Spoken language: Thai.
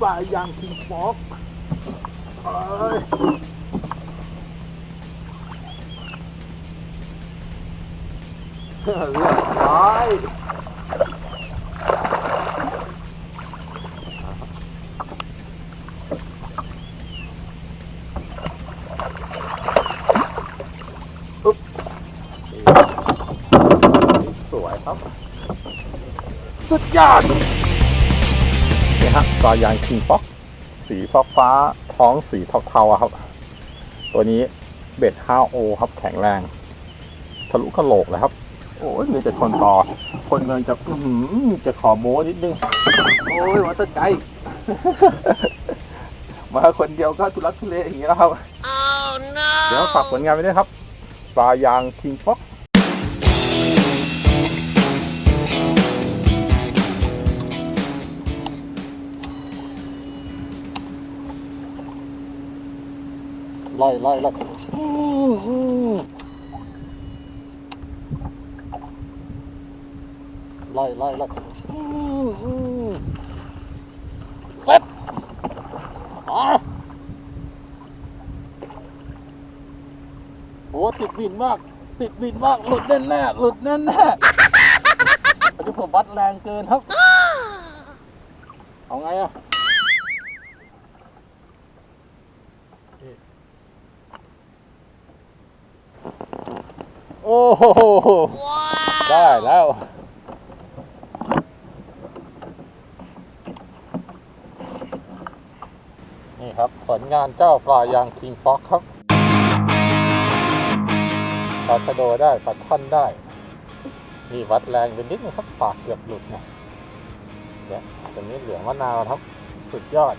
ปลายางคิงฟอกเอ้ยเรียบร้อยสวยครับ สุดยอด ฮะปลายางคิงฟ็อกสีฟ้าฟ้าๆท้องสีเทาๆอะครับ ตัวนี้เบ็ด 5O ครับแข็งแรง ทะลุกระโหลกเลยครับ โอ้ยมีแต่คนต่อ คนเงินจะอื้อหือจะขอโม้นิดนึง โอ้ยวัตใจมาคนเดียวก็ทุลักทุเลอย่างนี้แล้วครับเดี๋ยวฝากผลงานไปด้วยครับปลายางคิงฟ็อก ไล่ไล่ไล่ไล่ไล่ไล่เซ็ตมาโอ้ติดบินมาก ติดบินมาก หลุดแน่แน่หลุดแน่แน่ๆอันนี้ผมวัดแรงเกินครับ เอาไงอะ โอ้โหได้แล้วนี่ครับผลงานเจ้าปลายางคิงฟ็อกครับปลาชะโดได้ปลาท่อนได้นี่วัดแรงเป็นนิดนึงครับปากเกือบหลุดนะเดี๋ยวตัวนี้เหลืองมะนาวครับ สุดยอด